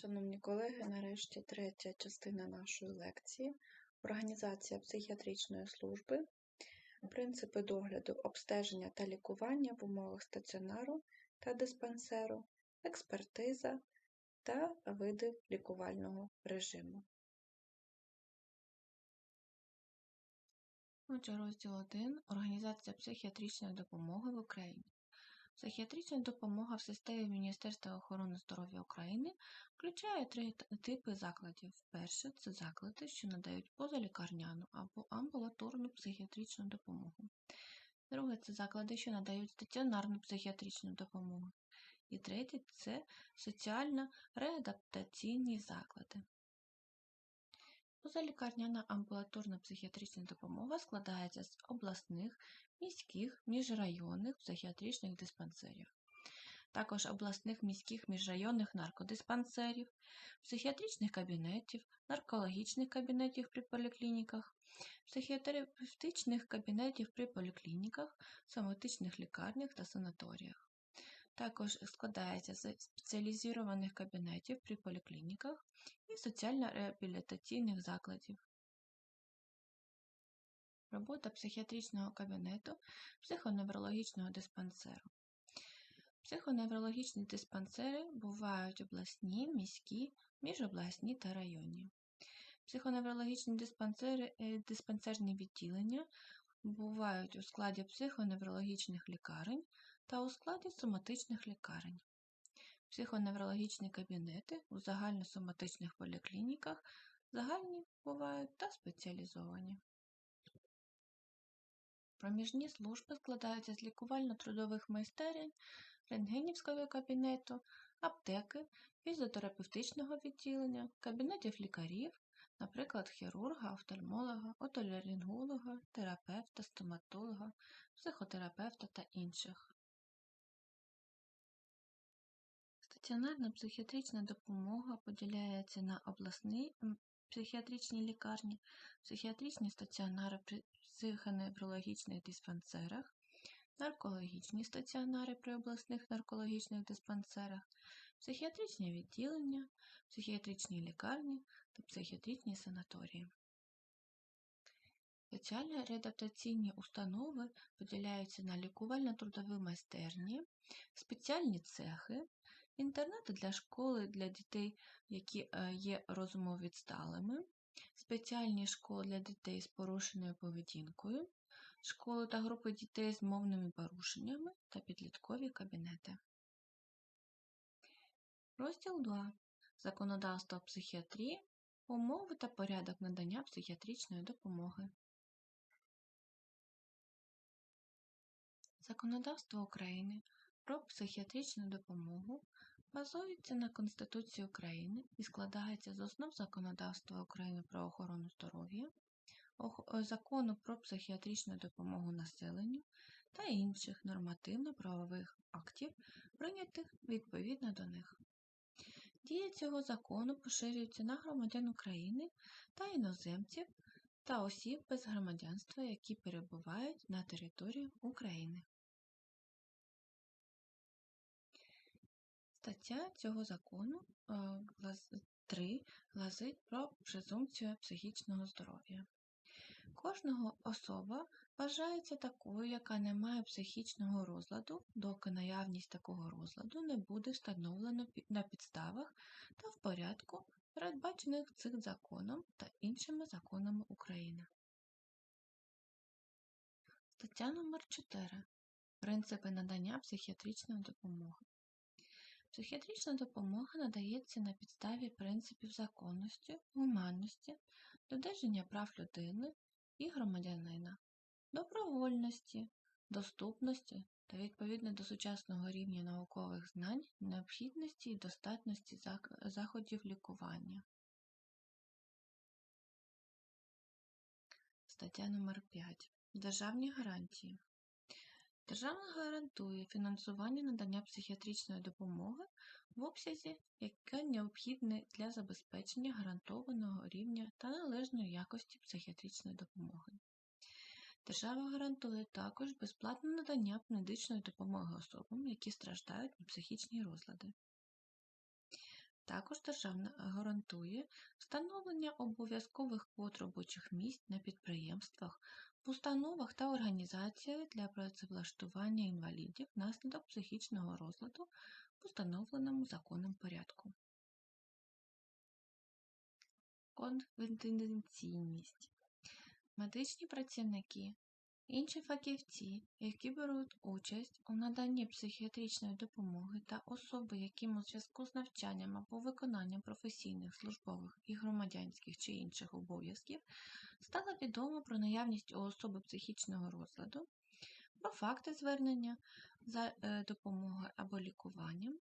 Шановні колеги, нарешті третя частина нашої лекції Організація психіатричної служби, принципи догляду, обстеження та лікування в умовах стаціонару та диспансеру, експертиза та види лікувального режиму. Отже, розділ 1. Організація психіатричної допомоги в Україні. Психіатрична допомога в системі Міністерства охорони здоров'я України включає три типи закладів. Перше це заклади, що надають позалікарняну або амбулаторну психіатричну допомогу. Друге це заклади, що надають стаціонарну психіатричну допомогу. І третє це соціально-реадаптаційні заклади. Позалікарняна амбулаторна психіатрична допомога складається з обласних, міських, міжрайонних психіатричних диспансерів, також обласних міських міжрайонних наркодиспансерів, психіатричних кабінетів, наркологічних кабінетів при поліклініках, психіатерапевтичних кабінетів при поліклініках, соматичних лікарнях та санаторіях. Також складається з спеціалізованих кабінетів при поліклініках і соціально-реабілітаційних закладів. Робота психіатричного кабінету психоневрологічного диспансеру. Психоневрологічні диспансери бувають обласні, міські, міжобласні та районні. Психоневрологічні диспансери, е, диспансерні відділення бувають у складі психоневрологічних лікарень та у складі соматичних лікарень. Психоневрологічні кабінети у загальносоматичних поліклініках загальні бувають та спеціалізовані. Проміжні служби складаються з лікувально-трудових майстерень, рентгенівського кабінету, аптеки, фізіотерапевтичного відділення, кабінетів лікарів, наприклад, хірурга, офтальмолога, отоларинголога, терапевта, стоматолога, психотерапевта та інших. Стаціонарна психіатрична допомога поділяється на обласні психіатричні лікарні, психіатричні стаціонари при психоневрологічних диспансерах, наркологічні стаціонари при обласних наркологічних диспансерах, психіатричні відділення, психіатричні лікарні та психіатричні санаторії. Соціально-реадаптаційні установи поділяються на лікувально-трудові майстерні, спеціальні цехи, інтернати для школи для дітей, які е, є розумовідсталими, спеціальні школи для дітей з порушеною поведінкою, школи та групи дітей з мовними порушеннями та підліткові кабінети. Розділ 2. Законодавство психіатрії, умови та порядок надання психіатричної допомоги. Законодавство України про психіатричну допомогу базується на Конституції України і складається з основ законодавства України про охорону здоров'я, закону про психіатричну допомогу населенню та інших нормативно-правових актів, прийнятих відповідно до них. Дія цього закону поширюється на громадян України та іноземців та осіб без громадянства, які перебувають на території України. Стаття цього закону 3 е, гласить про презумпцію психічного здоров'я. Кожного особа вважається такою, яка не має психічного розладу, доки наявність такого розладу не буде встановлено на підставах та в порядку, передбачених цим законом та іншими законами України. Стаття номер 4 Принципи надання психіатричної допомоги. Психіатрична допомога надається на підставі принципів законності, гуманності, додержання прав людини і громадянина, добровольності, доступності та відповідно до сучасного рівня наукових знань, необхідності і достатності заходів лікування. Стаття номер 5 Державні гарантії. Держава гарантує фінансування надання психіатричної допомоги в обсязі, яке необхідне для забезпечення гарантованого рівня та належної якості психіатричної допомоги. Держава гарантує також безплатне надання медичної допомоги особам, які страждають на психічні розлади. Також держава гарантує встановлення обов'язкових квот робочих місць на підприємствах, в установах та організаціях для працевлаштування інвалідів внаслідок психічного розладу в установленому законом порядку. Конфіденційність. Медичні працівники, інші фахівці, які беруть участь у наданні психіатричної допомоги та особи, яким у зв'язку з навчанням або виконанням професійних, службових і громадянських чи інших обов'язків, стало відомо про наявність у особи психічного розладу, про факти звернення за е, допомогою або лікуванням,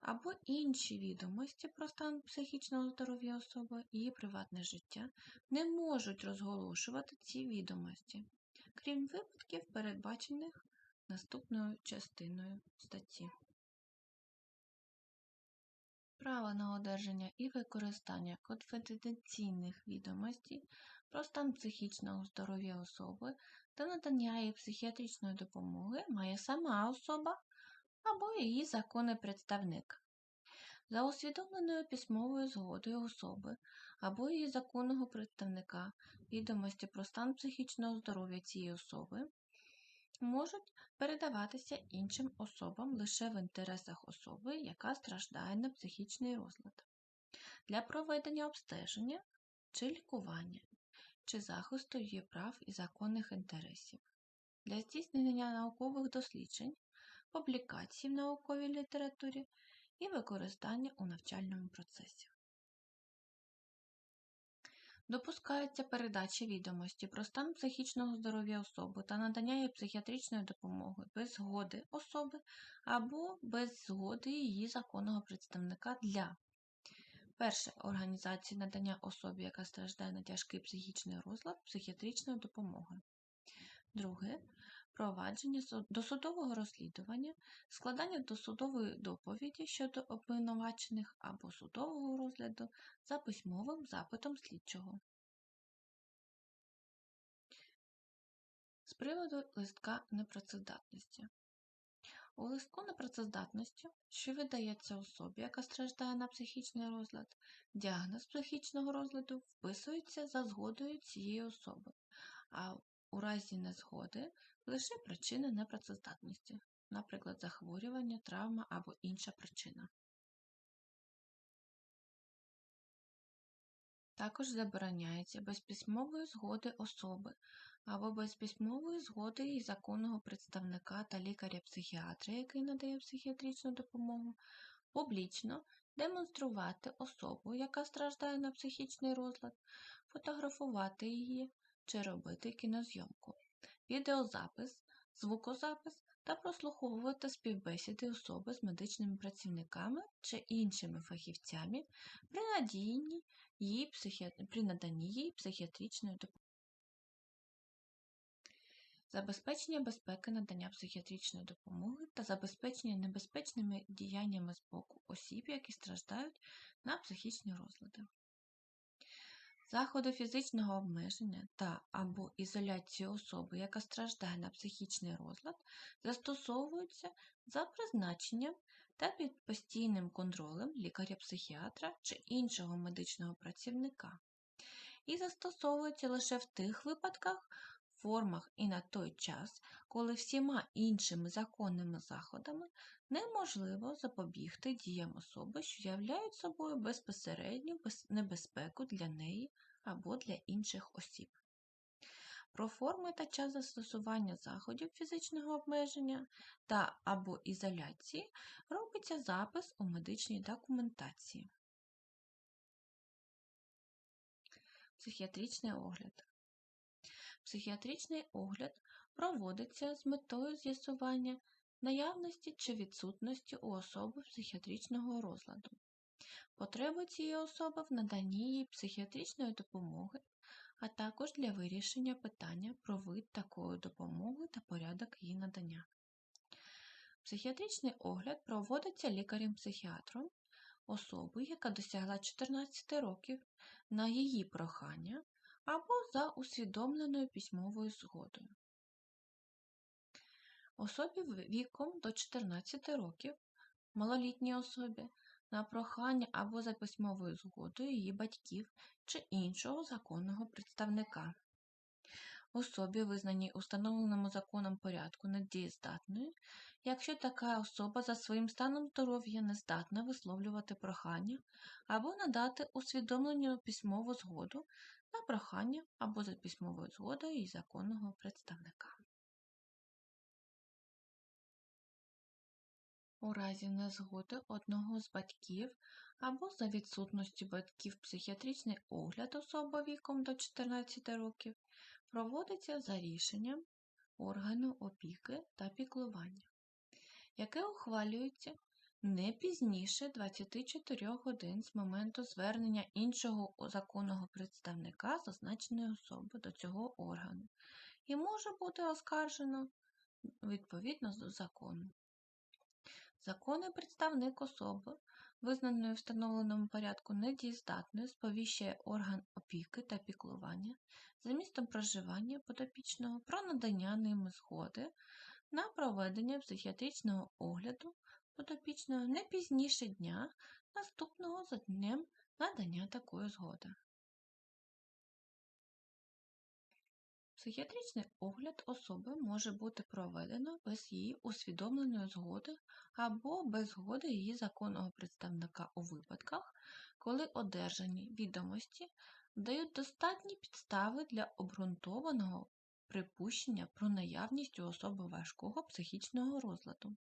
або інші відомості про стан психічного здоров'я особи її приватне життя не можуть розголошувати ці відомості, крім випадків, передбачених наступною частиною статті. Право на одержання і використання конфіденційних відомостей про стан психічного здоров'я особи та надання їй психіатричної допомоги має сама особа або її законний представник. За усвідомленою письмовою згодою особи або її законного представника відомості про стан психічного здоров'я цієї особи можуть передаватися іншим особам лише в інтересах особи, яка страждає на психічний розлад, для проведення обстеження чи лікування, чи захисту її прав і законних інтересів, для здійснення наукових досліджень, публікацій в науковій літературі і використання у навчальному процесі. Допускається передача відомості про стан психічного здоров'я особи та надання їй психіатричної допомоги без згоди особи або без згоди її законного представника для перше організації надання особі, яка страждає на тяжкий психічний розлад, психіатричної допомоги. Друге провадження досудового розслідування, складання досудової доповіді щодо обвинувачених або судового розгляду за письмовим запитом слідчого. З приводу листка непрацездатності. У листку непрацездатності, що видається особі, яка страждає на психічний розлад, діагноз психічного розладу вписується за згодою цієї особи, а у разі незгоди лише причина непрацездатності, наприклад, захворювання, травма або інша причина. Також забороняється без письмової згоди особи або без письмової згоди її законного представника та лікаря-психіатра, який надає психіатричну допомогу, публічно демонструвати особу, яка страждає на психічний розлад, фотографувати її чи робити кінозйомку, відеозапис, звукозапис та прослуховувати співбесіди особи з медичними працівниками чи іншими фахівцями при наданні їй психіатричної допомоги. Забезпечення безпеки надання психіатричної допомоги та забезпечення небезпечними діяннями з боку осіб, які страждають на психічні розлади. Заходи фізичного обмеження та або ізоляції особи, яка страждає на психічний розлад, застосовуються за призначенням та під постійним контролем лікаря-психіатра чи іншого медичного працівника, і застосовуються лише в тих випадках, формах і на той час, коли всіма іншими законними заходами неможливо запобігти діям особи, що являють собою безпосередню небезпеку для неї або для інших осіб. Про форми та час застосування заходів фізичного обмеження та або ізоляції робиться запис у медичній документації. Психіатричний огляд. Психіатричний огляд проводиться з метою з'ясування наявності чи відсутності у особи психіатричного розладу, потреби цієї особи в наданні їй психіатричної допомоги, а також для вирішення питання про вид такої допомоги та порядок її надання. Психіатричний огляд проводиться лікарем-психіатром особи, яка досягла 14 років на її прохання або за усвідомленою письмовою згодою. Особі віком до 14 років, малолітній особі, на прохання або за письмовою згодою її батьків чи іншого законного представника. Особі, визнаній установленому законом порядку недієздатною, якщо така особа за своїм станом здоров'я не здатна висловлювати прохання або надати усвідомлену письмову згоду на прохання або за письмовою згодою її законного представника. У разі незгоди одного з батьків або за відсутності батьків психіатричний огляд особи віком до 14 років проводиться за рішенням органу опіки та піклування, яке ухвалюється не пізніше 24 годин з моменту звернення іншого законного представника зазначеної особи до цього органу і може бути оскаржено відповідно до закону. Законний представник особи, визнаної в встановленому порядку недієздатною, сповіщає орган опіки та піклування за містом проживання подопічного про надання ними згоди на проведення психіатричного огляду подопічного не пізніше дня, наступного за днем надання такої згоди. Психіатричний огляд особи може бути проведено без її усвідомленої згоди або без згоди її законного представника у випадках, коли одержані відомості дають достатні підстави для обґрунтованого припущення про наявність у особи важкого психічного розладу,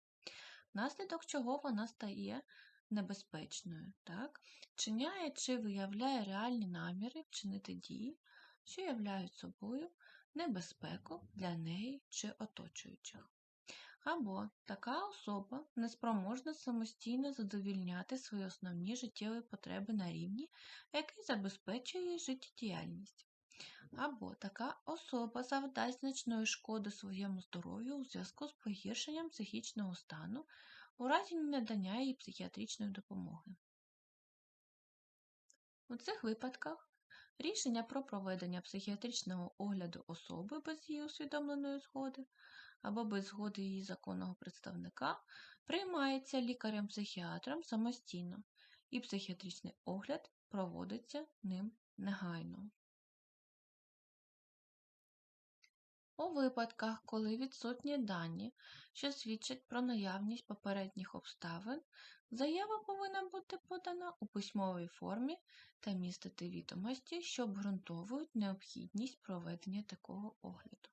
внаслідок чого вона стає небезпечною, так? чиняє чи виявляє реальні наміри вчинити дії, що являють собою небезпеку для неї чи оточуючих. Або така особа неспроможна самостійно задовільняти свої основні життєві потреби на рівні, який забезпечує її життєдіяльність. Або така особа завдасть значної шкоди своєму здоров'ю у зв'язку з погіршенням психічного стану у разі ненадання їй психіатричної допомоги. У цих випадках рішення про проведення психіатричного огляду особи без її усвідомленої згоди або без згоди її законного представника приймається лікарем-психіатром самостійно, і психіатричний огляд проводиться ним негайно. У випадках, коли відсутні дані, що свідчать про наявність попередніх обставин, заява повинна бути подана у письмовій формі та містити відомості, що обґрунтовують необхідність проведення такого огляду.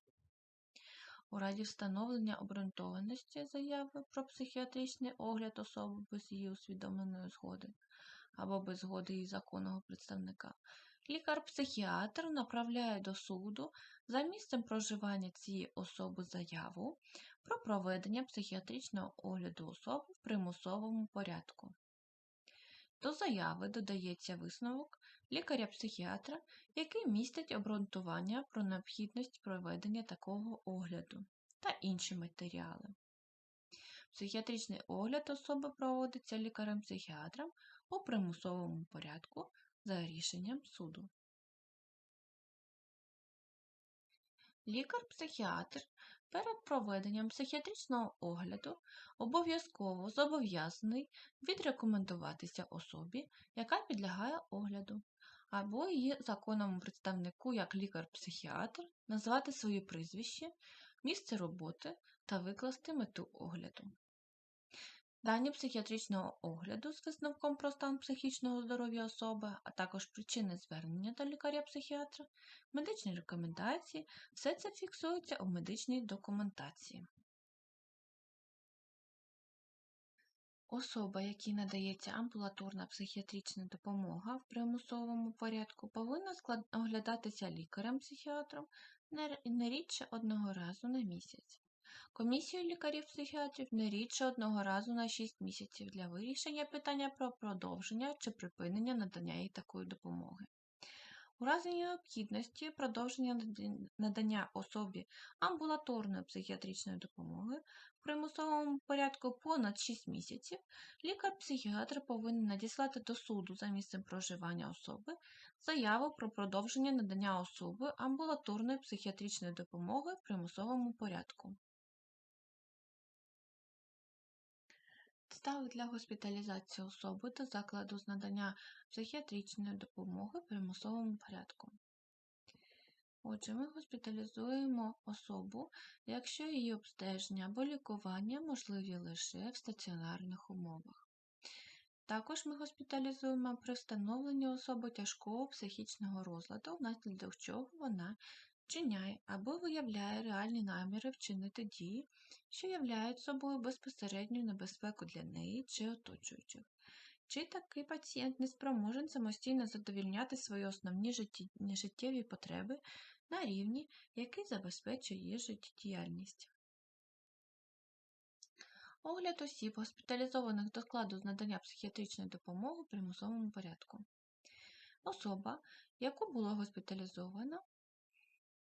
У разі встановлення обґрунтованості заяви про психіатричний огляд особи без її усвідомленої згоди або без згоди її законного представника, лікар-психіатр направляє до суду за місцем проживання цієї особи заяву про проведення психіатричного огляду особи в примусовому порядку. До заяви додається висновок лікаря-психіатра, який містить обґрунтування про необхідність проведення такого огляду та інші матеріали. Психіатричний огляд особи проводиться лікарем-психіатром у примусовому порядку за рішенням суду. Лікар-психіатр перед проведенням психіатричного огляду обов'язково зобов'язаний відрекомендуватися особі, яка підлягає огляду, або її законному представнику як лікар-психіатр назвати своє прізвище, місце роботи та викласти мету огляду. Дані психіатричного огляду з висновком про стан психічного здоров'я особи, а також причини звернення до лікаря-психіатра, медичні рекомендації, все це фіксується у медичній документації. Особа, якій надається амбулаторна психіатрична допомога в примусовому порядку, повинна оглядатися лікарем-психіатром не рідше одного разу на місяць. Комісію лікарів-психіатрів не рідше одного разу на 6 місяців для вирішення питання про продовження чи припинення надання їй такої допомоги. У разі необхідності продовження надання особі амбулаторної психіатричної допомоги в примусовому порядку понад 6 місяців, лікар-психіатр повинен надіслати до суду за місцем проживання особи заяву про продовження надання особи амбулаторної психіатричної допомоги в примусовому порядку. Підстави для госпіталізації особи до закладу з надання психіатричної допомоги в примусовому порядку. Отже, ми госпіталізуємо особу, якщо її обстеження або лікування можливі лише в стаціонарних умовах. Також ми госпіталізуємо при встановленні особи тяжкого психічного розладу, внаслідок чого вона вчиняє або виявляє реальні наміри вчинити дії, що являють собою безпосередню небезпеку для неї чи оточуючих. Чи такий пацієнт не спроможен самостійно задовільняти свої основні життєві потреби на рівні, який забезпечує її життєдіяльність. Огляд осіб, госпіталізованих до складу з надання психіатричної допомоги в примусовому порядку. Особа, яку було госпіталізовано,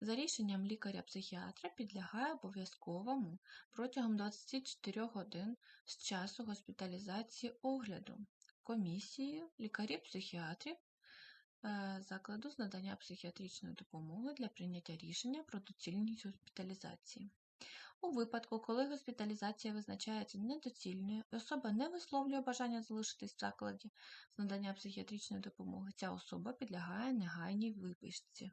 за рішенням лікаря-психіатра підлягає обов'язковому протягом 24 годин з часу госпіталізації огляду комісією лікарів-психіатрів е, закладу з надання психіатричної допомоги для прийняття рішення про доцільність госпіталізації. У випадку, коли госпіталізація визначається недоцільною особа не висловлює бажання залишитись в закладі з надання психіатричної допомоги, ця особа підлягає негайній виписці.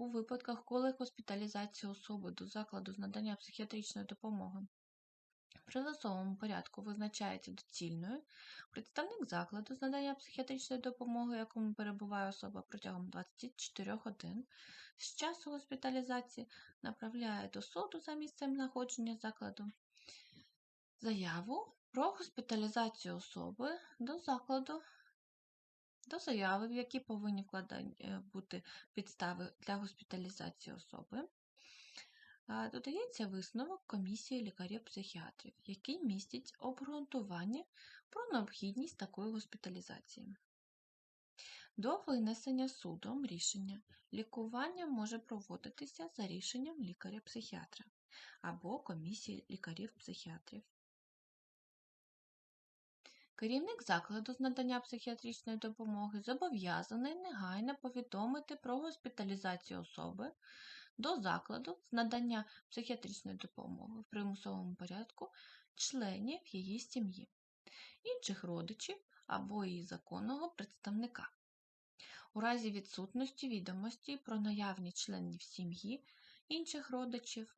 У випадках, коли госпіталізація особи до закладу з надання психіатричної допомоги в примусовому порядку визначається доцільною, представник закладу з надання психіатричної допомоги, якому перебуває особа протягом 24 годин, з часу госпіталізації направляє до суду за місцем знаходження закладу заяву про госпіталізацію особи до закладу до заяви, в якій повинні е, бути підстави для госпіталізації особи, додається висновок комісії лікарів-психіатрів, який містить обґрунтування про необхідність такої госпіталізації. До винесення судом рішення лікування може проводитися за рішенням лікаря-психіатра або комісії лікарів-психіатрів. Керівник закладу з надання психіатричної допомоги зобов'язаний негайно повідомити про госпіталізацію особи до закладу з надання психіатричної допомоги в примусовому порядку членів її сім'ї, інших родичів або її законного представника. У разі відсутності відомості про наявність членів сім'ї, інших родичів,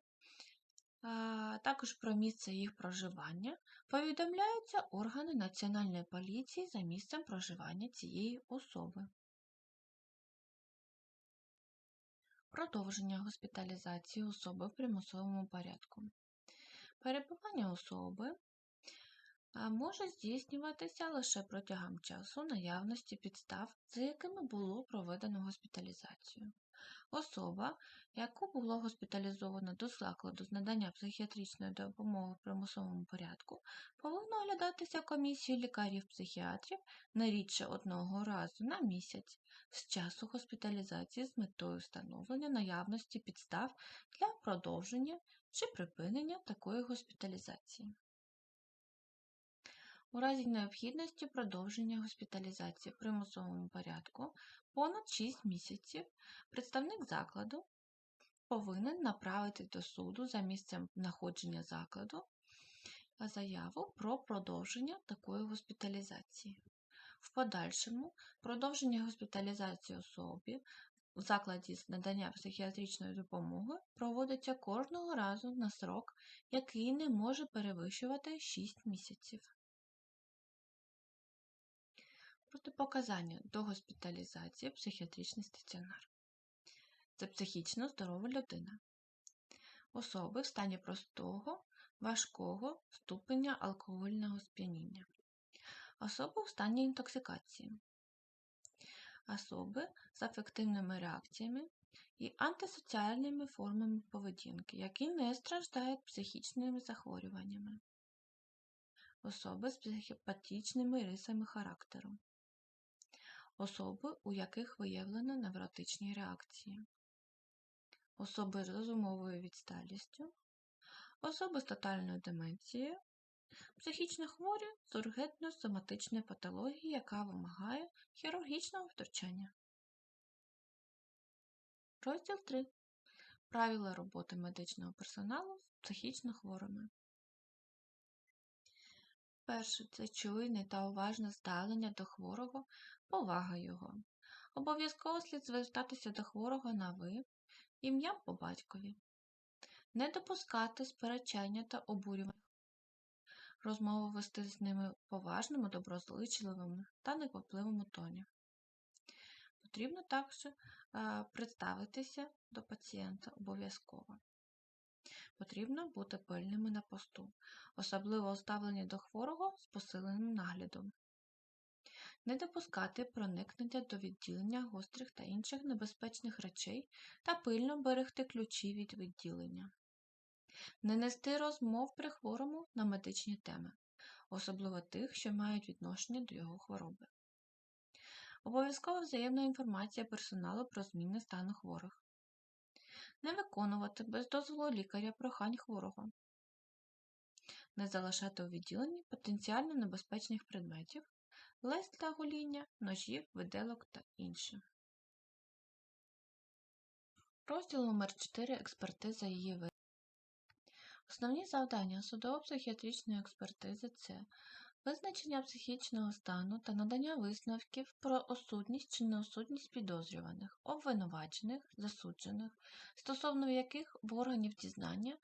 також про місце їх проживання, повідомляються органи Національної поліції за місцем проживання цієї особи. Продовження госпіталізації особи в примусовому порядку. Перебування особи може здійснюватися лише протягом часу наявності підстав, за якими було проведено госпіталізацію. Особа, яку було госпіталізовано до закладу з надання психіатричної допомоги в примусовому порядку, повинна оглядатися комісією лікарів-психіатрів не рідше одного разу на місяць з часу госпіталізації з метою встановлення наявності підстав для продовження чи припинення такої госпіталізації. У разі необхідності продовження госпіталізації в примусовому порядку понад 6 місяців представник закладу повинен направити до суду за місцем знаходження закладу заяву про продовження такої госпіталізації. В подальшому продовження госпіталізації особи в закладі з надання психіатричної допомоги проводиться кожного разу на срок, який не може перевищувати 6 місяців. Протипоказання до госпіталізації в психіатричний стаціонар. Це психічно здорова людина. Особи в стані простого, важкого ступеня алкогольного сп'яніння. Особи в стані інтоксикації. Особи з афективними реакціями і антисоціальними формами поведінки, які не страждають психічними захворюваннями. Особи з психопатичними рисами характеру особи, у яких виявлено невротичні реакції, особи з розумовою відсталістю, особи з тотальною деменцією, психічно хворі з ургентно-соматичною патологією, яка вимагає хірургічного втручання. Розділ 3. Правила роботи медичного персоналу з психічно хворими. Перше це чуйне та уважне ставлення до хворого, повага його. Обов'язково слід звертатися до хворого на ви, ім'ям по батькові. Не допускати сперечання та обурювання. Розмову вести з ними в поважному, доброзичливому та неквапливому тоні. Потрібно також е, представитися до пацієнта обов'язково. Потрібно бути пильними на посту, особливо у до хворого з посиленим наглядом. Не допускати проникнення до відділення гострих та інших небезпечних речей та пильно берегти ключі від відділення. Не нести розмов при хворому на медичні теми, особливо тих, що мають відношення до його хвороби. Обов'язкова взаємна інформація персоналу про зміни стану хворих. Не виконувати без дозволу лікаря прохань хворого. Не залишати у відділенні потенціально небезпечних предметів, лезь для гоління, ножів, виделок та інше. Розділ номер 4 Експертиза її виду. Основні завдання судово-психіатричної експертизи це визначення психічного стану та надання висновків про осудність чи неосудність підозрюваних, обвинувачених, засуджених, стосовно яких в органів дізнання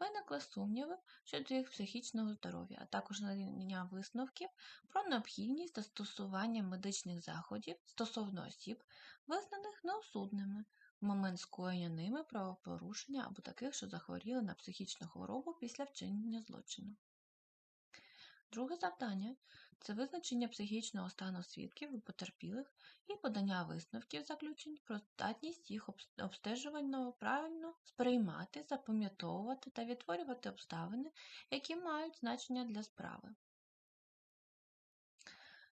виникли сумніви щодо їх психічного здоров'я, а також надання висновків про необхідність застосування медичних заходів стосовно осіб, визнаних неосудними момент скоєння ними правопорушення або таких, що захворіли на психічну хворобу після вчинення злочину. Друге завдання це визначення психічного стану свідків і потерпілих і подання висновків заключень про здатність їх обстежувально правильно сприймати, запам'ятовувати та відтворювати обставини, які мають значення для справи.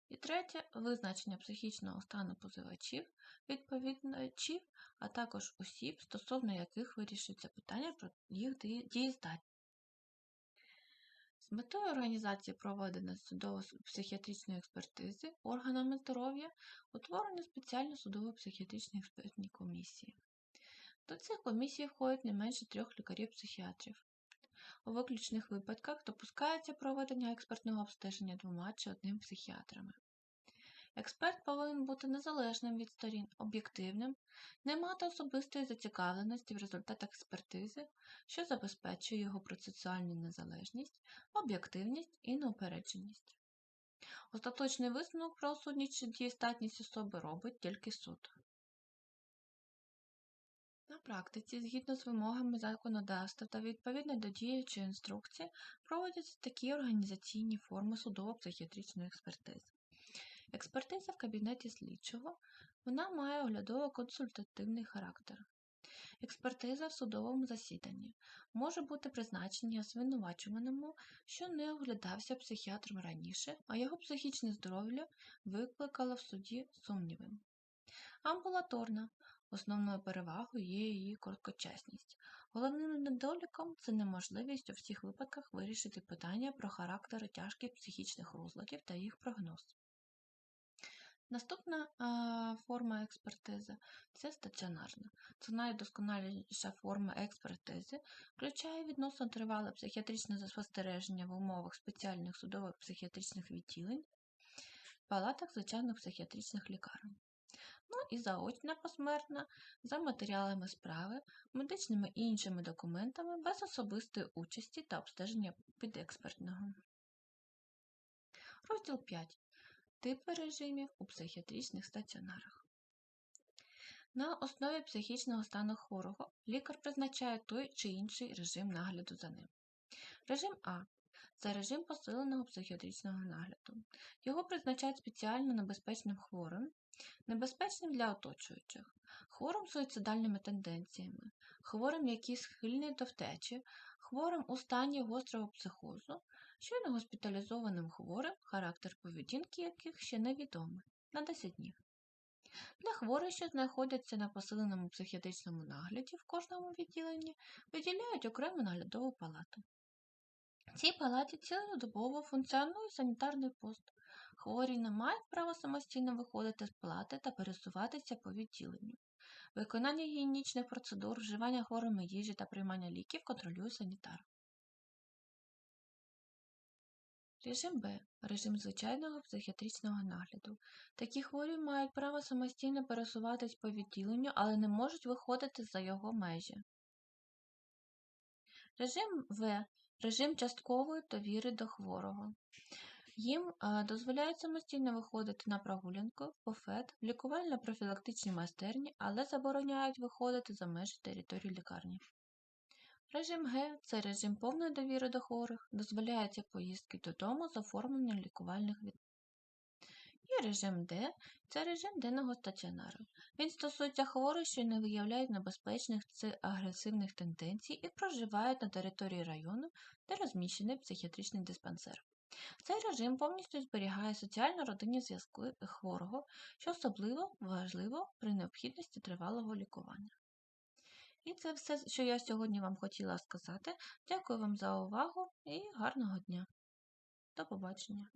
І третє визначення психічного стану позивачів, відповідачів, а також осіб, стосовно яких вирішується питання про їх дієздатність. Метою організації проведення судово-психіатричної експертизи органами здоров'я утворені спеціальні судово-психіатричні експертні комісії. До цих комісій входять не менше трьох лікарів-психіатрів. У виключних випадках допускається проведення експертного обстеження двома чи одним психіатрами. Експерт повинен бути незалежним від сторін, об'єктивним, не мати особистої зацікавленості в результатах експертизи, що забезпечує його процесуальну незалежність, об'єктивність і неупередженість. Остаточний висновок про осудність чи дієстатність особи робить тільки суд. На практиці, згідно з вимогами законодавства та відповідно до діючої інструкції, проводяться такі організаційні форми судово-психіатричної експертизи. Експертиза в кабінеті слідчого вона має оглядово-консультативний характер. Експертиза в судовому засіданні може бути призначення звинувачуваному, що не оглядався психіатром раніше, а його психічне здоров'я викликало в суді сумніви. Амбулаторна основною перевагою є її короткочасність. Головним недоліком це неможливість у всіх випадках вирішити питання про характери тяжких психічних розладів та їх прогноз. Наступна а, форма експертизи це стаціонарна. Це найдосконаліша форма експертизи, включає відносно тривале психіатричне спостереження в умовах спеціальних судових психіатричних відділень, палатах звичайних психіатричних лікарень. Ну і заочна посмертна за матеріалами справи, медичними і іншими документами без особистої участі та обстеження підекспертного. Розділ 5. Типи режимів у психіатричних стаціонарах. На основі психічного стану хворого лікар призначає той чи інший режим нагляду за ним. Режим А це режим посиленого психіатричного нагляду. Його призначають спеціально небезпечним хворим, небезпечним для оточуючих, хворим суїцидальними тенденціями, хворим, які схильні до втечі, хворим у стані гострого психозу, щойно госпіталізованим хворим, характер поведінки яких ще невідомий на 10 днів. Для хворих, що знаходяться на посиленому психіатричному нагляді в кожному відділенні, виділяють окрему наглядову палату. В цій палаті цілодобово функціонує санітарний пост. Хворі не мають права самостійно виходити з палати та пересуватися по відділенню. Виконання гігієнічних процедур, вживання хворими їжі та приймання ліків контролює санітар. Режим Б. Режим звичайного психіатричного нагляду. Такі хворі мають право самостійно пересуватись по відділенню, але не можуть виходити за його межі. Режим В. Режим часткової довіри до хворого. Їм е, дозволяють самостійно виходити на прогулянку, буфет, лікувально-профілактичні майстерні, але забороняють виходити за межі території лікарні. Режим Г це режим повної довіри до хворих, дозволяються поїздки додому з оформленням лікувальних від. І режим Д це режим денного стаціонару. Він стосується хворих, що не виявляють небезпечних чи агресивних тенденцій і проживають на території району, де розміщений психіатричний диспансер. Цей режим повністю зберігає соціально-родинні зв'язки хворого, що особливо важливо при необхідності тривалого лікування. І це все, що я сьогодні вам хотіла сказати. Дякую вам за увагу і гарного дня. До побачення!